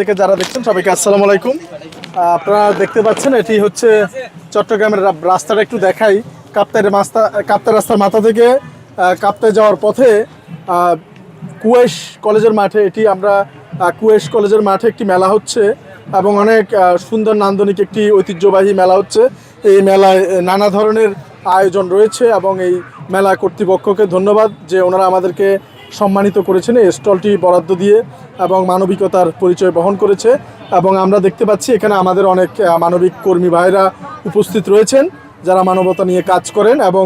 থেকে যারা দেখছেন সবাইকে আসসালামু আলাইকুম। আপনারা দেখতে পাচ্ছেন, এটি হচ্ছে চট্টগ্রামের রাস্তাটা একটু দেখাই। কাপ্তাই মাস্তা কাপ্তাই রাস্তার মাথা থেকে কাপ্তাই যাওয়ার পথে কুয়েশ কলেজের মাঠে, এটি আমরা কুয়েশ কলেজের মাঠে একটি মেলা হচ্ছে এবং অনেক সুন্দর নান্দনিক একটি ঐতিহ্যবাহী মেলা হচ্ছে। এই মেলায় নানা ধরনের আয়োজন রয়েছে এবং এই মেলা কর্তৃপক্ষকে ধন্যবাদ যে ওনারা আমাদেরকে সম্মানিত করেছেন এই স্টলটি বরাদ্দ দিয়ে এবং মানবিকতার পরিচয় বহন করেছে এবং আমরা দেখতে পাচ্ছি এখানে আমাদের অনেক মানবিক কর্মী ভাইরা উপস্থিত রয়েছেন যারা মানবতা নিয়ে কাজ করেন এবং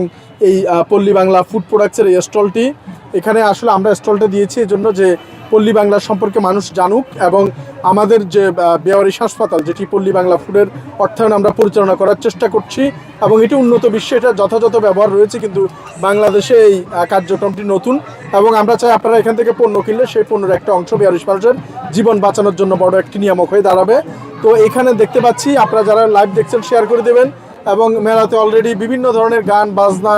এই পল্লী বাংলা ফুড প্রোডাক্টসের এই স্টলটি। এখানে আসলে আমরা স্টলটা দিয়েছি এই জন্য যে পল্লী বাংলা সম্পর্কে মানুষ জানুক এবং আমাদের যে আহ, বেওয়ারিশ হাসপাতাল যেটি পল্লী বাংলা ফুডের অর্থায়ন আমরা পরিচালনা করার চেষ্টা করছি এবং এটি উন্নত বিশ্বে এটা যথাযথ ব্যবহার রয়েছে কিন্তু বাংলাদেশে এই কার্যক্রমটি নতুন এবং আমরা চাই আপনারা এখান থেকে পণ্য কিনলে সেই পণ্যের একটা অংশ বেয়ারিশ মানুষের জীবন বাঁচানোর জন্য বড় একটি নিয়ামক হয়ে দাঁড়াবে। তো এখানে দেখতে পাচ্ছি আপনারা যারা লাইভ দেখছেন শেয়ার করে দেবেন এবং মেলাতে অলরেডি বিভিন্ন ধরনের গান বাজনা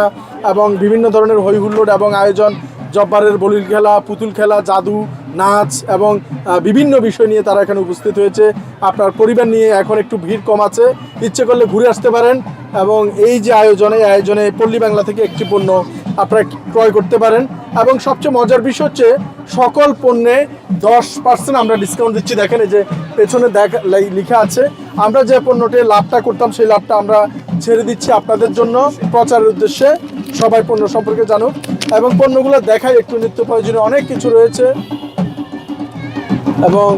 এবং বিভিন্ন ধরনের হই হুল্লোড় এবং আয়োজন জব্বারের বলির খেলা পুতুল খেলা জাদু নাচ এবং বিভিন্ন বিষয় নিয়ে তারা এখানে উপস্থিত হয়েছে। আপনার পরিবার নিয়ে এখন একটু ভিড় কম আছে। ইচ্ছে করলে ঘুরে আসতে পারেন এবং এই যে আয়োজনে আয়োজনে পল্লী বাংলা থেকে একটি পণ্য আপনারা ক্রয় করতে পারেন। এবং সবচেয়ে মজার বিষয় হচ্ছে, সকল পণ্যে দশ পার্সেন্ট আমরা ডিসকাউন্ট দিচ্ছি। দেখেন এই যে পেছনে দেখা লেখা আছে। আমরা যে পণ্যটি লাভটা করতাম, সেই লাভটা আমরা ছেড়ে দিচ্ছি আপনাদের জন্য। প্রচারের উদ্দেশ্যে সবাই পণ্য সম্পর্কে জানুক। এবং পণ্যগুলো দেখাই একটু নিত্য প্রয়োজনীয় অনেক কিছু রয়েছে। এবং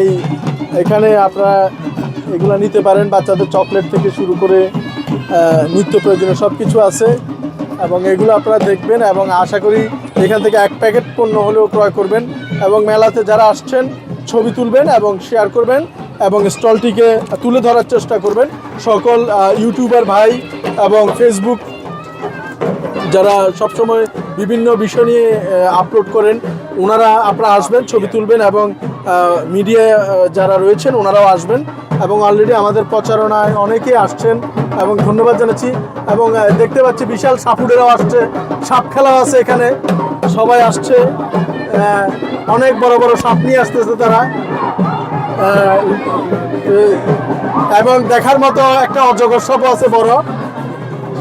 এই এখানে আপনারা এগুলো নিতে পারেন, বাচ্চাদের চকলেট থেকে শুরু করে নিত্য প্রয়োজনীয় সব কিছু আছে। এবং এগুলো আপনারা দেখবেন এবং আশা করি এখান থেকে এক প্যাকেট পণ্য হলেও ক্রয় করবেন এবং মেলাতে যারা আসছেন, ছবি তুলবেন এবং শেয়ার করবেন এবং স্টলটিকে তুলে ধরার চেষ্টা করবেন। সকল ইউটিউবার ভাই এবং ফেসবুক যারা সবসময় বিভিন্ন বিষয় নিয়ে আপলোড করেন। ওনারা আপনারা আসবেন, ছবি তুলবেন এবং মিডিয়া যারা রয়েছেন ওনারাও আসবেন। এবং অলরেডি আমাদের প্রচারণায় অনেকেই আসছেন এবং ধন্যবাদ জানাচ্ছি। এবং দেখতে পাচ্ছি বিশাল সাপুডেরাও আসছে, সাপ খেলাও আছে এখানে। সবাই আসছে অনেক বড় বড় সাপ নিয়ে আসতেছে তারা। এবং দেখার মতো একটা অজগর সাপও আছে বড়।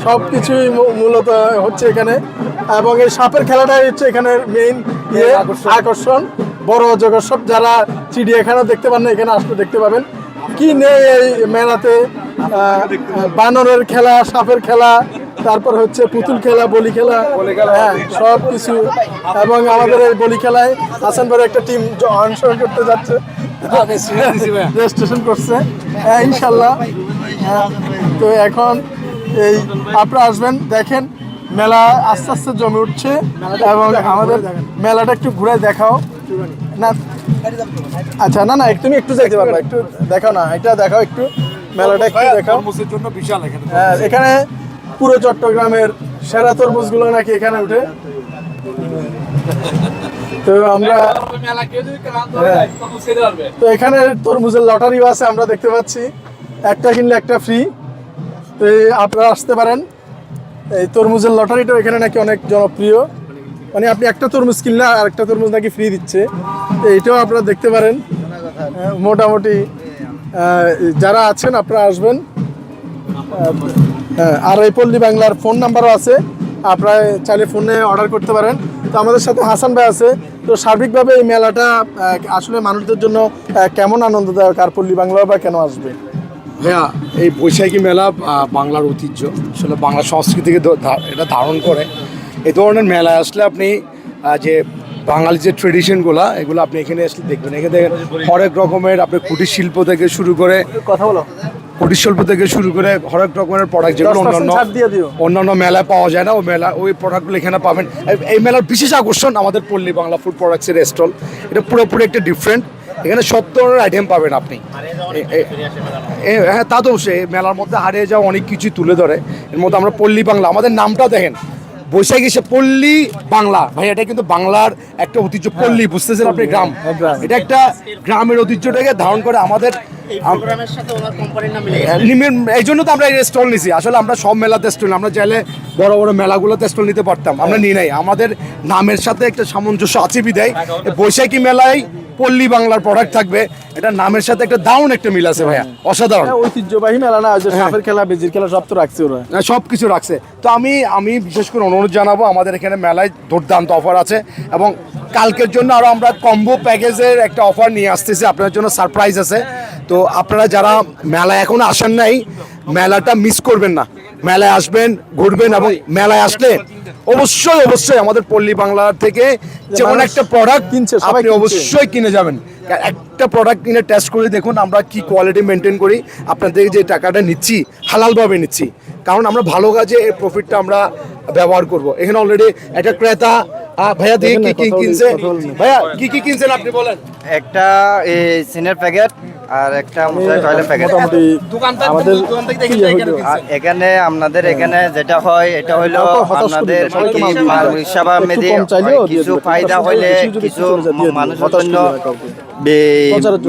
সব কিছুই মূলত হচ্ছে এখানে। এবং এই সাপের খেলাটাই হচ্ছে এখানে মেইন ইয়ে আকর্ষণ। বড় জগৎ সব যারা চিড়িয়াখানা দেখতে পান না এখানে আসলে দেখতে পাবেন। কি নেই এই মেলাতে? বানরের খেলা সাপের খেলা তারপর হচ্ছে পুতুল খেলা বলি খেলা হ্যাঁ সব কিছু। এবং আমাদের এই বলি খেলায় হাসান ভাইয়ের একটা টিম অংশগ্রহণ করতে যাচ্ছে। রেজিস্ট্রেশন করছে। হ্যাঁ ইনশাল্লাহ। হ্যাঁ, তো এখন এই আপনারা আসবেন দেখেন। মেলা আস্তে আস্তে জমে উঠছে এবং আমাদের মেলাটা একটু ঘুরে দেখাও। না আচ্ছা না না তুমি একটু যেতে পারবা একটু দেখাও না এটা দেখাও একটু মেলাটা একটু দেখাও। তরমুজের জন্য বিশাল এখানে হ্যাঁ, এখানে পুরো চট্টগ্রামের সেরা তরমুজগুলো নাকি এখানে উঠে। তো আমরা। তো এখানে তরমুজের লটারিও আছে আমরা দেখতে পাচ্ছি। একটা কিনলে একটা ফ্রি তো আপনারা আসতে পারেন। এই তরমুজের লটারিটাও এখানে নাকি অনেক জনপ্রিয়। মানে আপনি একটা তরমুজ কিনলে আর একটা তরমুজ নাকি ফ্রি দিচ্ছে। এইটাও আপনারা দেখতে পারেন। হ্যাঁ, মোটামুটি যারা আছেন আপনারা আসবেন। হ্যাঁ আর এই পল্লী বাংলার ফোন নাম্বারও আছে। আপনারা চাইলে ফোনে অর্ডার করতে পারেন। তো আমাদের সাথে হাসান ভাই আছে। তো সার্বিকভাবে এই মেলাটা আসলে মানুষদের জন্য কেমন আনন্দদায়ক আর পল্লী বাংলা বা কেন আসবে? ভাইয়া এই বৈশাখী মেলা বাংলার ঐতিহ্য আসলে বাংলা সংস্কৃতিকে এটা ধারণ করে। এই ধরনের মেলায় আসলে আপনি যে বাঙালি যে ট্রেডিশনগুলো এগুলো আপনি এখানে আসলে দেখবেন। এখানে দেখেন হরেক রকমের আপনি কুটির শিল্প থেকে শুরু করে কথা বলো। কুটির শিল্প থেকে শুরু করে হরেক রকমের প্রোডাক্ট যেগুলো অন্যান্য। অন্যান্য মেলায় পাওয়া যায় না ওই মেলা ওই প্রোডাক্টগুলো এখানে পাবেন। এই- এই মেলার বিশেষ আকর্ষণ আমাদের পল্লী বাংলা ফুড প্রোডাক্টসের স্টল এটা পুরোপুরি একটা ডিফারেন্ট এখানে সব ধরনের আইটেম পাবেন আপনি। হ্যাঁ তা তো সে মেলার মধ্যে হারিয়ে যাওয়া অনেক কিছু তুলে ধরে। এর মধ্যে আমরা পল্লী বাংলা। আমাদের নামটা দেখেন। বৈশাখী এসে পল্লী বাংলা। ভাই এটা কিন্তু বাংলার একটা ঐতিহ্য। পল্লী বুঝতেছেন আপনি? গ্রাম। গ্রাম। এটা একটা গ্রামের ঐতিহ্যটাকে ধারণ করে আমাদের এই জন্য তো আমরা এই স্টল নিছি। আসলে আমরা সব মেলাতে স্টল আমরা চাইলে বড় বড় মেলাগুলোতে স্টল নিতে পারতাম। আমরা নিয়ে নাই। আমাদের নামের সাথে একটা সামঞ্জস্য আছে বিদায়। বৈশাখী মেলায় পল্লী বাংলার প্রোডাক্ট থাকবে। এটা নামের সাথে একটা দারুণ একটা মিল আছে ভাইয়া। অসাধারণ। হ্যাঁ, ঐতিহ্যবাহী মেলা না সাপের খেলা বেজির খেলা সব তো রাখছে ওরা। সব কিছু রাখছে। তো আমি আমি বিশেষ করে অনুরোধ জানাব আমাদের এখানে মেলায় দুর্দান্ত অফার আছে এবং কালকের জন্য আরও আমরা কম্বো প্যাকেজের একটা অফার নিয়ে আসতেছি। আপনার জন্য সারপ্রাইজ আছে। তো আপনারা যারা মেলায় এখনও আসেন নাই মেলাটা মিস করবেন না। মেলায় আসবেন ঘুরবেন এবং মেলায় আসলে অবশ্যই অবশ্যই আমাদের পল্লী বাংলা থেকে যেমন একটা প্রোডাক্ট কিনছে, আপনি অবশ্যই কিনে যাবেন। একটা প্রোডাক্ট কিনে টেস্ট করে দেখুন আমরা কি কোয়ালিটি মেনটেন করি। আপনাদের যে টাকাটা নিচ্ছি হালালভাবে নিচ্ছি। কারণ আমরা ভালো কাজে এই প্রফিটটা আমরা ব্যবহার করব। এখানে অলরেডি একটা ক্রেতা ভাইয়া দিয়ে কি কি কিনছে। ভাইয়া কি কি কিনছেন আপনি বলেন? একটা এই সিনের প্যাকেট আর একটা টয়লেট প্যাকেট আমাদের হইল। এখানে আপনাদের এখানে যেটা হয় এটা হইল তারপর আপনাদের। সেবা মেদি কিছু ফায়দা হইলে কিছু। মানুষের জন্য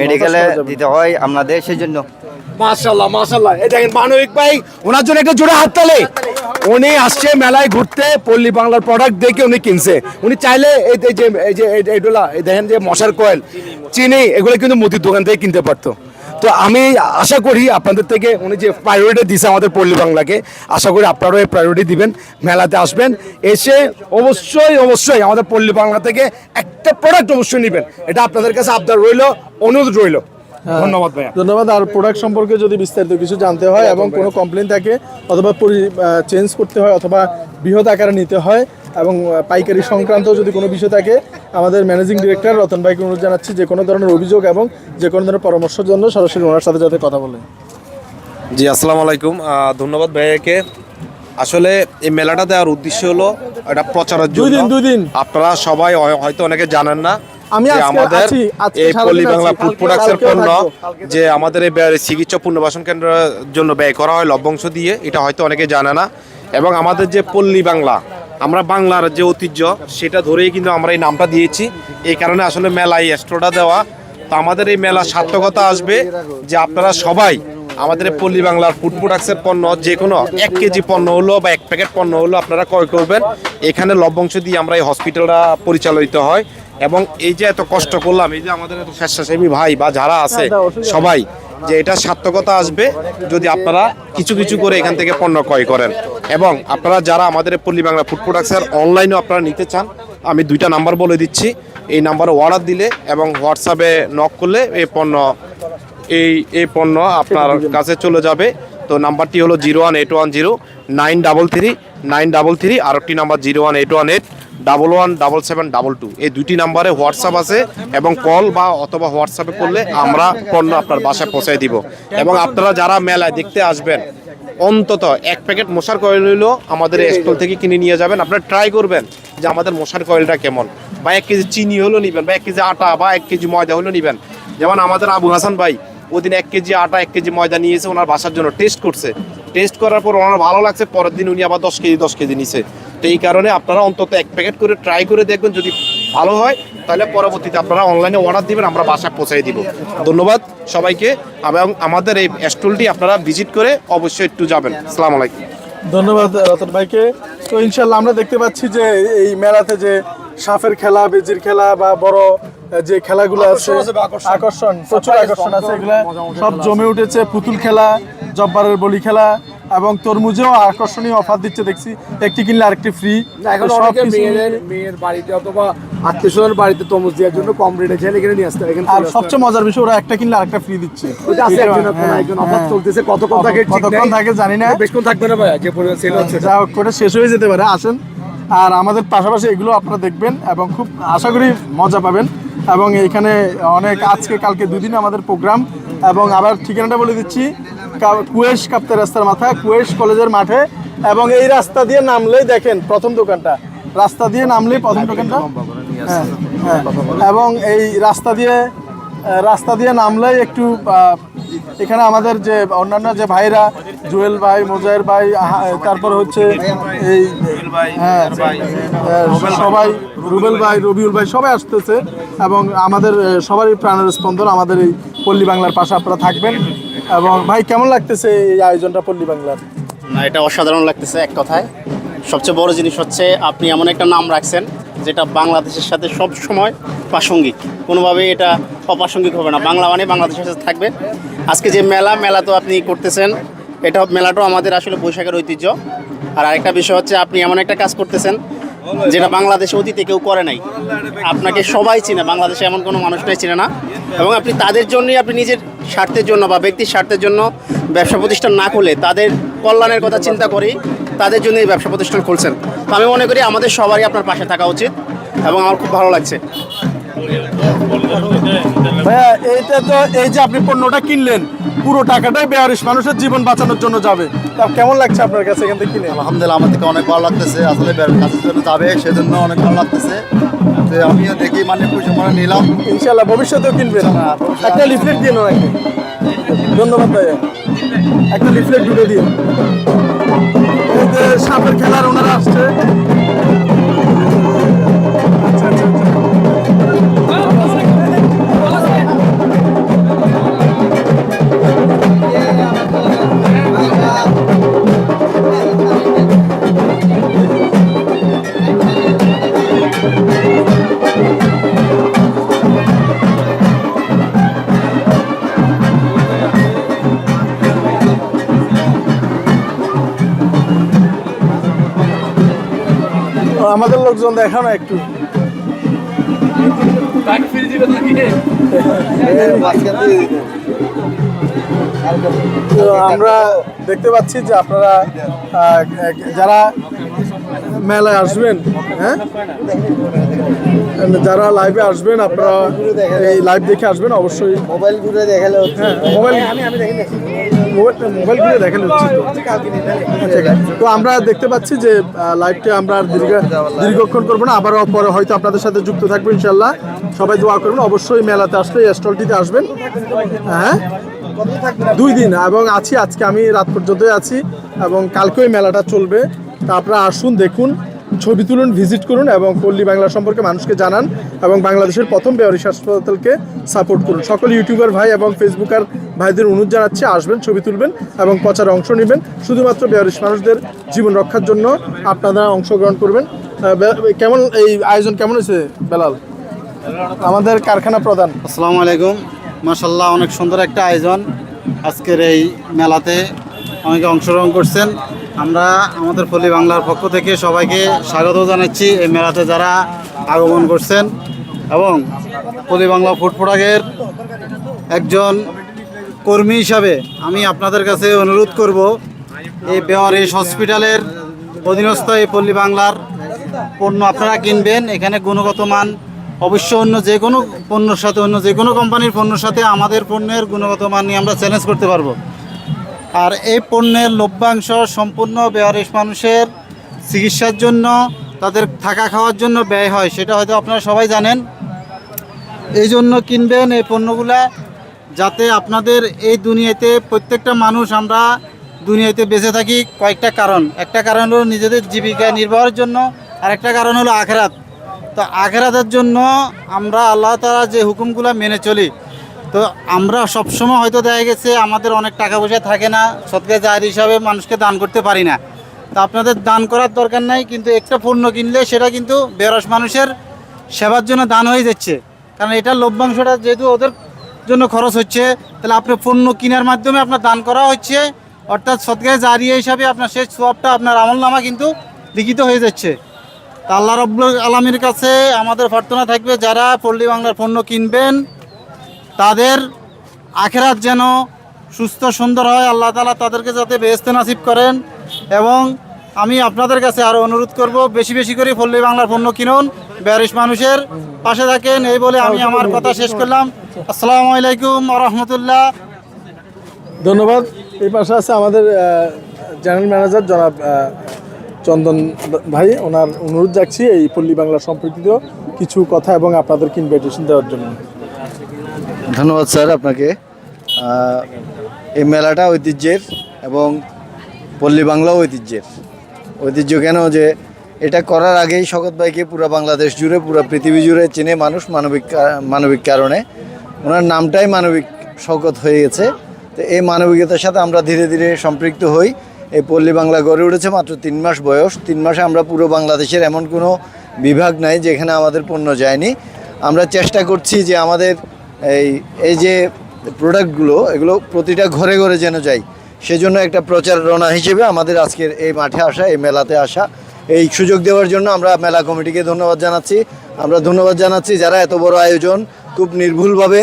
মেডিকেলে। দিতে হয় আপনাদের সেই জন্য মাশাল্লাহ মাশাল্লাহ এই দেখেন, মানবিক ভাই, ওনার জন্য একটা জোড়া হাত তালে। উনি আসছে মেলায় ঘুরতে, পল্লী বাংলার প্রোডাক্ট দেখে উনি কিনছে। উনি চাইলে এই যে এই যে, এই- এইগুলা এই দেখেন যে মশার কয়েল চিনি, এগুলো কিন্তু মুদির দোকান থেকে কিনতে পারতো। তো আমি আশা করি আপনাদের থেকে উনি যে প্রায়োরিটি দিছে আমাদের পল্লী বাংলাকে, আশা করি আপনারাও এই প্রায়োরিটি দিবেন, মেলাতে আসবেন। এসে অবশ্যই অবশ্যই আমাদের পল্লী বাংলা থেকে একটা প্রোডাক্ট অবশ্যই নেবেন। এটা আপনাদের কাছে আবদার রইল, অনুরোধ রইল। ধন্যবাদ ভাইয়া। ধন্যবাদ। আর প্রোডাক্ট সম্পর্কে যদি বিস্তারিত কিছু জানতে হয় এবং কোনো কমপ্লেন থাকে অথবা চেঞ্জ করতে হয় অথবা বৃহৎ আকারে নিতে হয় এবং পাইকারি সংক্রান্ত যদি কোনো বিষয় থাকে আমাদের ম্যানেজিং ডিরেক্টর রতন ভাইকে অনুরোধ জানাচ্ছি যে কোনো ধরনের অভিযোগ এবং যে কোনো ধরনের পরামর্শের জন্য সরাসরি ওনার সাথে যাতে কথা বলেন জি আসসালামু আলাইকুম। আহ, ধন্যবাদ ভাইয়াকে। আসলে এই মেলাটা দেওয়ার উদ্দেশ্য হলো এটা প্রচারের দুই জন্য। দিন, দুই দিন। আপনারা সবাই হয়- হয়তো অনেকে জানেন না আমি আমাদের এই পল্লী বাংলা ফুড প্রোডাক্টসের পণ্য যে আমাদের এই চিকিৎসা পুনর্বাসন কেন্দ্রের জন্য ব্যয় করা হয় লভ্যাংশ দিয়ে। এটা হয়তো অনেকে জানে না। এবং আমাদের যে পল্লী বাংলা আমরা বাংলার যে ঐতিহ্য সেটা ধরেই কিন্তু আমরা এই নামটা দিয়েছি। এই কারণে আসলে মেলায় এক্সট্রাটা দেওয়া। তো আমাদের এই মেলা সার্থকতা আসবে যে আপনারা সবাই আমাদের পল্লী বাংলার ফুড প্রোডাক্টসের পণ্য যে কোনো এক কেজি পণ্য হলো বা এক প্যাকেট পণ্য হলো আপনারা ক্রয় করবেন। এখানে লভ্যাংশ দিয়ে আমরা এই হসপিটালটা পরিচালিত হয়। এবং এই যে এত কষ্ট করলাম এই যে আমাদের এত স্বেচ্ছাসেবী ভাই বা যারা আছে সবাই যে এটা সার্থকতা আসবে যদি আপনারা কিছু কিছু করে এখান থেকে পণ্য ক্রয় করেন। এবং আপনারা যারা আমাদের পল্লী বাংলা ফুড প্রোডাক্টসের অনলাইনেও আপনারা নিতে চান আমি দুইটা নাম্বার বলে দিচ্ছি। এই নাম্বারে অর্ডার দিলে এবং হোয়াটসঅ্যাপে নক করলে এই পণ্য এই এই পণ্য আপনার কাছে চলে যাবে। তো নাম্বারটি হলো zero one eight one zero nine double three, nine double three আর একটি number zero one eight one eight, double one double seven, double two. এই দুটি নাম্বারে হোয়াটসঅ্যাপ আছে এবং কল বা অথবা হোয়াটসঅ্যাপে করলে আমরা পণ্য আপনার বাসায় পৌঁছায় দিব। এবং আপনারা যারা মেলায় দেখতে আসবেন, অন্তত এক প্যাকেট মশার কয়েল হইলেও আমাদের স্টল থেকে কিনে নিয়ে যাবেন। আপনারা ট্রাই করবেন যে আমাদের মশার কয়েলটা কেমন। বা এক কেজি চিনি হলেও নিবেন, বা এক কেজি আটা, বা এক কেজি ময়দা হলেও নিবেন। যেমন আমাদের আবু হাসান ভাই, ওদিন এক কেজি আটা, এক কেজি ময়দা নিয়েছে ওনার বাসার জন্য টেস্ট করছে। টেস্ট করার পর ওনার ভালো লাগছে, পরের দিন উনি আবার দশ কেজি দশ কেজি নিছে। তো এই কারণে আপনারা অন্তত এক প্যাকেট করে ট্রাই করে দেখবেন, যদি ভালো হয়, তাহলে পরবর্তীতে আপনারা অনলাইনে অর্ডার দিবেন, আমরা বাসায় পৌঁছাই দিব। ধন্যবাদ সবাইকে, এবং আমাদের এই স্টলটি আপনারা ভিজিট করে অবশ্যই একটু যাবেন। আসসালামু আলাইকুম। ধন্যবাদ, রতন ভাইকে। তো ইনশাল্লাহ আমরা দেখতে পাচ্ছি যে এই মেলাতে যে সাপের খেলা বেজির খেলা বা বড় যে খেলাগুলো আছে আকর্ষণ প্রচুর আকর্ষণ আছে এগুলা। সব জমে উঠেছে পুতুল খেলা জব্বারের বলি খেলা এবং তরমুজেও আকর্ষণীয় অফার দিচ্ছে দেখছি। একটি কিনলে আরেকটি ফ্রি। এখন অনেকে মেয়েদের মেয়ের বাড়িতে অথবা আত্মীয় স্বজনের বাড়িতে তরমুজ দেওয়ার জন্য কম রেটে চাইলে এখানে নিয়ে আসতে। এখানে আর সবচেয়ে মজার বিষয় ওরা একটা কিনলে আরেকটা ফ্রি দিচ্ছে। হবে। আছে একজন হ্যাঁ, একজন অফার। চলতেছে। কতক্ষণ থাকে কতক্ষণ থাকে জানি না। বেশক্ষণ থাকবে না ভাইয়া যে পরিমাণ সেল হচ্ছে যা হোক করে শেষ হয়ে যেতে পারে। আসেন। আর আমাদের পাশাপাশি এগুলো আপনারা দেখবেন এবং খুব আশা করি মজা পাবেন। এবং এখানে অনেক আজকে, কালকে দুদিন আমাদের প্রোগ্রাম। এবং আবার ঠিকানাটা বলে দিচ্ছি কুয়েশ কাপ্তা রাস্তার মাথায় কুয়েশ কলেজের মাঠে। এবং এই রাস্তা দিয়ে নামলেই দেখেন প্রথম দোকানটা। রাস্তা দিয়ে নামলেই প্রথম দোকানটা। হ্যাঁ হ্যাঁ। এবং এই রাস্তা দিয়ে রাস্তা দিয়ে নামলেই একটু এখানে আমাদের যে অন্যান্য যে ভাইরা, জুয়েল ভাই মোজাইর ভাই তারপর হচ্ছে এই হ্যাঁ সবাই, রুবেল ভাই, রবিউল ভাই, সবাই আসতেছে এবং আমাদের সবারই প্রাণের স্পন্দন আমাদের এই পল্লী বাংলার পাশে আপনারা থাকবেন। এবং ভাই, কেমন লাগতেছে এই আয়োজনটা পল্লী বাংলার? না, এটা অসাধারণ লাগতেছে এক কথায়। সবচেয়ে বড় জিনিস হচ্ছে, আপনি এমন একটা নাম রাখছেন যেটা বাংলাদেশের সাথে সব সময় প্রাসঙ্গিক। কোনোভাবে এটা অপ্রাসঙ্গিক হবে না। বাংলা মানে বাংলাদেশের সাথে থাকবে। আজকে যে মেলা মেলা তো আপনি করতেছেন এটা মেলাটাও আমাদের আসলে বৈশাখের ঐতিহ্য। আর আরেকটা বিষয় হচ্ছে, আপনি এমন একটা কাজ করতেছেন, যেটা বাংলাদেশে অতীতে কেউ করে নাই। আপনাকে সবাই চিনে, বাংলাদেশে এমন কোনো মানুষ নাই চিনে না। এবং আপনি তাদের জন্যই, আপনি নিজের স্বার্থের জন্য বা ব্যক্তির স্বার্থের জন্য ব্যবসা প্রতিষ্ঠান না খুলে তাদের কল্যাণের কথা চিন্তা করেই তাদের জন্য এই ব্যবসা প্রতিষ্ঠান খুলছেন। তো আমি মনে করি আমাদের সবারই আপনার পাশে থাকা উচিত এবং আমার খুব ভালো লাগছে। ভাইয়া এইটা তো এই যে আপনি পণ্যটা কিনলেন পুরো টাকাটাই বেয়ারিশ মানুষের জীবন বাঁচানোর জন্য যাবে। তা কেমন লাগছে আপনার কাছে এখান থেকে কিনে? আলহামদুলিল্লাহ আমাদেরকে অনেক ভালো লাগতেছে। আসলে বের কাজের জন্য যাবে সেজন্য অনেক ভালো লাগতেছে। তো আমিও দেখি মানে খুশি মনে নিলাম। ইনশাল্লাহ ভবিষ্যতেও কিনবেন। ভবিষ্যতে- একটা লিফলেট দিয়ে নাকি ধন্যবাদ ভাইয়া। একটা লিফলেট ঢুকে দিয়ে সাপের খেলার ওনারা আসছে। আমাদের লোকজন দেখানো একটু। আমরা দেখতে পাচ্ছি যে আপনারা যারা মেলায় আসবেন হ্যাঁ? যারা লাইভে আসবেন আপনারা এই লাইভ দেখে আসবেন অবশ্যই। মোবাইল ঘুরে দেখালে হ্যাঁ মোবাইল মোবাইল মোবাইল দেখানো হচ্ছে তো। আমরা দেখতে পাচ্ছি যে লাইভটা আমরা দীর্ঘ দীর্ঘক্ষণ করব না। আবারও পরে হয়তো আপনাদের সাথে যুক্ত থাকব ইনশাল্লাহ সবাই দোয়া করবেন। অবশ্যই মেলাতে আসলে স্টলটিতে আসবেন। হ্যাঁ? দুই দিন। এবং আছি আজকে। আমি রাত পর্যন্তই আছি। এবং কালকেও এই মেলাটা চলবে। তা আপনারা আসুন, দেখুন। ছবি তুলুন ভিজিট করুন এবং পল্লী বাংলা সম্পর্কে মানুষকে জানান এবং বাংলাদেশের প্রথম বেয়ারিশ হাসপাতালকে সাপোর্ট করুন। সকল ইউটিউবার ভাই এবং ফেসবুকার ভাইদের অনুরোধ জানাচ্ছি, আসবেন, ছবি তুলবেন এবং প্রচারে অংশ নেবেন। শুধুমাত্র বেয়ারিশ মানুষদের জীবন রক্ষার জন্য আপনারা অংশগ্রহণ করবেন। কেমন এই আয়োজন কেমন হয়েছে, বেলাল? আমাদের কারখানা প্রধান। আসসালামু আলাইকুম। মাশাল্লাহ অনেক সুন্দর একটা আয়োজন। আজকের এই মেলাতে অনেকে অংশগ্রহণ করছেন। আমরা আমাদের পল্লী বাংলার পক্ষ থেকে সবাইকে স্বাগত জানাচ্ছি এই মেলাতে যারা আগমন করছেন এবং পল্লী বাংলা ফুড প্রোডাক্টের একজন কর্মী হিসাবে আমি আপনাদের কাছে অনুরোধ করব, এই বেওয়ারিশ হসপিটালের অধীনস্থ এই পল্লী বাংলার পণ্য আপনারা কিনবেন। এখানে গুণগত মান অবশ্য অন্য যে কোনো পণ্যর সাথে, অন্য যে কোনো কোম্পানির পণ্যর সাথে আমাদের পণ্যের গুণগত মান নিয়ে আমরা চ্যালেঞ্জ করতে পারব। আর এই পণ্যের লভ্যাংশ সম্পূর্ণ বেয়ারিশ মানুষের চিকিৎসার জন্য, তাদের থাকা খাওয়ার জন্য ব্যয় হয়, সেটা হয়তো আপনারা সবাই জানেন। এই জন্য কিনবেন এই পণ্যগুলা যাতে আপনাদের এই দুনিয়াতে প্রত্যেকটা মানুষ আমরা দুনিয়াতে বেঁচে থাকি। কয়েকটা কারণ, একটা কারণ হলো নিজেদের জীবিকা নির্বাহের জন্য আর একটা কারণ হলো আখেরাত। তো আখেরাতের জন্য আমরা আল্লাহ তালা যে হুকুমগুলো মেনে চলি তো আমরা সবসময় হয়তো দেখা গেছে আমাদের অনেক টাকা পয়সা থাকে না, সৎকার জাহের হিসাবে মানুষকে দান করতে পারি না। তা আপনাদের দান করার দরকার নাই, কিন্তু একটা পণ্য কিনলে সেটা কিন্তু বেরস মানুষের সেবার জন্য দান হয়ে যাচ্ছে। কারণ এটার লভ্যাংশটা যেহেতু ওদের জন্য খরচ হচ্ছে, তাহলে আপনার পণ্য কেনার মাধ্যমে আপনার দান করা হচ্ছে, অর্থাৎ সৎকার জারিয়া হিসাবে আপনার শেষ সোয়াবটা আপনার আমল নামা কিন্তু লিখিত হয়ে যাচ্ছে। তা আল্লাহ রব্বুল আলমীর কাছে আমাদের প্রার্থনা থাকবে, যারা পল্লী বাংলার পণ্য কিনবেন তাদের আখেরাত যেন সুস্থ সুন্দর হয়, আল্লাহ তালা তাদেরকে যাতে বেহেস্তে নাসিব করেন। এবং আমি আপনাদের কাছে আরও অনুরোধ করব, বেশি বেশি করে পল্লী বাংলার পণ্য কিনুন, ব্যারিশ মানুষের পাশে থাকেন, এই বলে আমি আমার কথা শেষ করলাম। আসসালামু আলাইকুম রহমতুল্লাহ। ধন্যবাদ। এই পাশে আছে আমাদের জেনারেল ম্যানেজার জনাব চন্দন ভাই। ওনার অনুরোধ যাচ্ছি এই পল্লী বাংলা সম্পর্কিত কিছু কথা এবং আপনাদেরকে ইনভাইটেশন দেওয়ার জন্য। ধন্যবাদ স্যার আপনাকে। এই মেলাটা ঐতিহ্যের এবং পল্লী বাংলা ঐতিহ্যের। ঐতিহ্য কেন যে এটা করার আগেই শকত ভাইকে পুরো বাংলাদেশ জুড়ে, পুরো পৃথিবী জুড়ে চেনে মানুষ মানবিক মানবিক কারণে। ওনার নামটাই মানবিক শকত হয়ে গেছে। তো এই মানবিকতার সাথে আমরা ধীরে ধীরে সম্পৃক্ত হই। এই পল্লী বাংলা গড়ে উঠেছে মাত্র তিন মাস বয়স। তিন মাসে আমরা পুরো বাংলাদেশের এমন কোনো বিভাগ নাই যেখানে আমাদের পণ্য যায়নি। আমরা চেষ্টা করছি যে আমাদের এই এই যে প্রোডাক্টগুলো এগুলো প্রতিটা ঘরে ঘরে যেন যায় সেজন্য একটা প্রচারণা হিসেবে আমাদের আজকের এই মাঠে আসা, এই মেলাতে আসা, এই সুযোগ দেওয়ার জন্য আমরা মেলা কমিটিকে ধন্যবাদ জানাচ্ছি। আমরা ধন্যবাদ জানাচ্ছি যারা এত বড় আয়োজন খুব নির্ভুলভাবে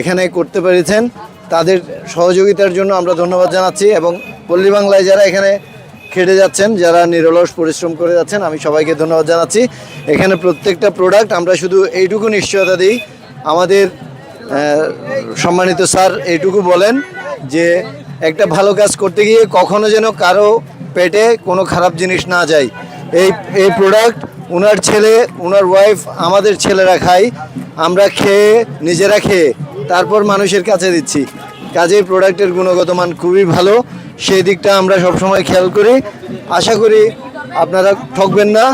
এখানে করতে পেরেছেন, তাদের সহযোগিতার জন্য আমরা ধন্যবাদ জানাচ্ছি এবং পল্লী বাংলায় যারা এখানে খেটে যাচ্ছেন, যারা নিরলস পরিশ্রম করে যাচ্ছেন, আমি সবাইকে ধন্যবাদ জানাচ্ছি। এখানে প্রত্যেকটা প্রোডাক্ট আমরা শুধু এইটুকু নিশ্চয়তা দিই, আমাদের সম্মানিত স্যার, এইটুকু বলেন যে একটা ভালো কাজ করতে গিয়ে কখনো যেন কারও পেটে কোনো খারাপ জিনিস না যায়। এই এই প্রোডাক্ট ওনার ছেলে ওনার ওয়াইফ আমাদের ছেলেরা খায়, আমরা খেয়ে, নিজেরা খেয়ে, তারপর মানুষের কাছে দিচ্ছি। কাজেই প্রোডাক্টের গুণগত মান খুবই ভালো, সেই দিকটা আমরা সবসময় খেয়াল করি। আশা করি আপনারা ঠকবেন না,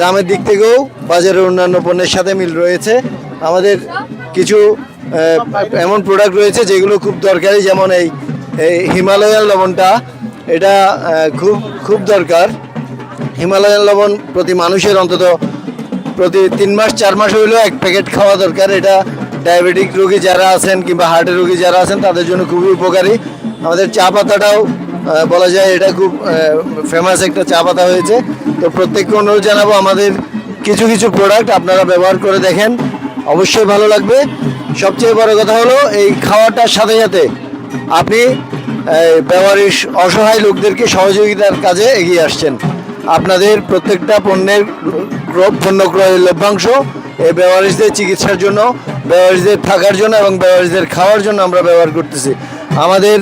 দামের দিক থেকেও বাজারের অন্যান্য পণ্যের সাথে মিল রয়েছে। আমাদের কিছু এমন প্রোডাক্ট রয়েছে যেগুলো খুব দরকারি, যেমন এই হিমালয়ান লবণটা। এটা খুব খুব দরকার। হিমালয়ান লবণ প্রতি মানুষের অন্তত প্রতি তিন মাস, চার মাস হইলেও এক প্যাকেট খাওয়া দরকার। এটা ডায়াবেটিক রোগী যারা আছেন কিংবা হার্টের রোগী যারা আছেন, তাদের জন্য খুবই উপকারী। আমাদের চা পাতাটাও বলা যায় এটা খুব ফেমাস একটা চা পাতা হয়েছে। তো প্রত্যেককে অনুরোধ জানাব আমাদের কিছু কিছু প্রোডাক্ট আপনারা ব্যবহার করে দেখেন। অবশ্যই ভালো লাগবে। সবচেয়ে বড় কথা হলো এই খাওয়াটার সাথে সাথে আপনি এই, ব্যবহারের অসহায় লোকদেরকে সহযোগিতার কাজে এগিয়ে আসছেন। আপনাদের প্রত্যেকটা পণ্যের পণ্য ক্রয়ের লভ্যাংশ এই ব্যবহারিকদের চিকিৎসার জন্য ব্যবহারিকদের থাকার জন্য এবং ব্যবহারিকদের খাওয়ার জন্য আমরা ব্যবহার করতেছি। আমাদের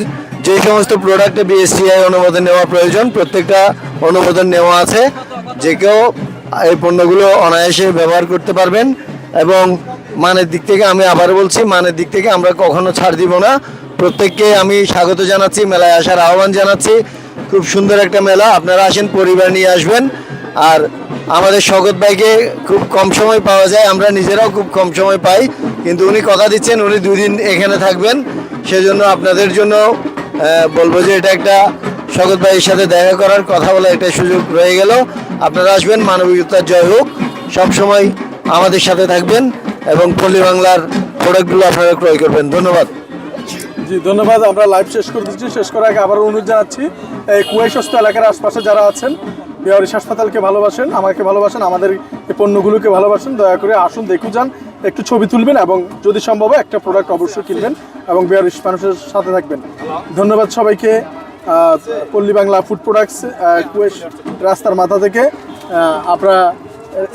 যে সমস্ত প্রোডাক্টে বিএসটিআই অনুমোদন নেওয়া প্রয়োজন প্রত্যেকটা অনুমোদন নেওয়া আছে। যে কেউ এই পণ্যগুলো অনায়াসে ব্যবহার করতে পারবেন। এবং মানের দিক থেকে আমি আবার বলছি, মানের দিক থেকে আমরা কখনো ছাড় দিব না। প্রত্যেককে আমি স্বাগত জানাচ্ছি, মেলায় আসার আহ্বান জানাচ্ছি। খুব সুন্দর একটা মেলা, আপনারা আসেন, পরিবার নিয়ে আসবেন। আর আমাদের স্বগত ভাইকে খুব কম সময় পাওয়া যায়, আমরা নিজেরাও খুব কম সময় পাই। কিন্তু উনি কথা দিচ্ছেন, উনি দুই দিন এখানে থাকবেন। সেজন্য আপনাদের জন্য বলব যে এটা একটা স্বগত ভাইয়ের সাথে দেখা করার কথা বলা একটা সুযোগ রয়ে গেল। আপনারা আসবেন, মানবিকতার জয় হোক। সবসময় আমাদের সাথে থাকবেন এবং পল্লী বাংলার প্রোডাক্টগুলো আপনারা ক্রয় করবেন। ধন্যবাদ। জি, ধন্যবাদ। আমরা লাইভ শেষ করে দিচ্ছি। শেষ করার আগে আবারও অনুরোধ জানাচ্ছি, এই কুয়াইশস্ত এলাকার আশপাশে যারা আছেন বিহারিস হাসপাতালকে ভালোবাসেন, আমাকে ভালোবাসেন, আমাদের এই পণ্যগুলোকে ভালোবাসেন, দয়া করে আসুন, দেখুন, যান, একটু ছবি তুলবেন এবং যদি সম্ভব হয় একটা প্রোডাক্ট অবশ্যই কিনবেন এবং বিহারিস মানুষের সাথে থাকবেন। ধন্যবাদ সবাইকে পল্লী বাংলা ফুড প্রোডাক্টস কুয়েশ রাস্তার মাথা থেকে। আপনারা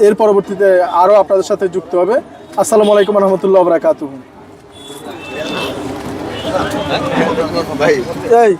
এর পরবর্তীতে আরও আপনাদের সাথে যুক্ত হবে। আসসালামু আলাইকুম রহমতুল্লাহ বরাকাতুহ। এই।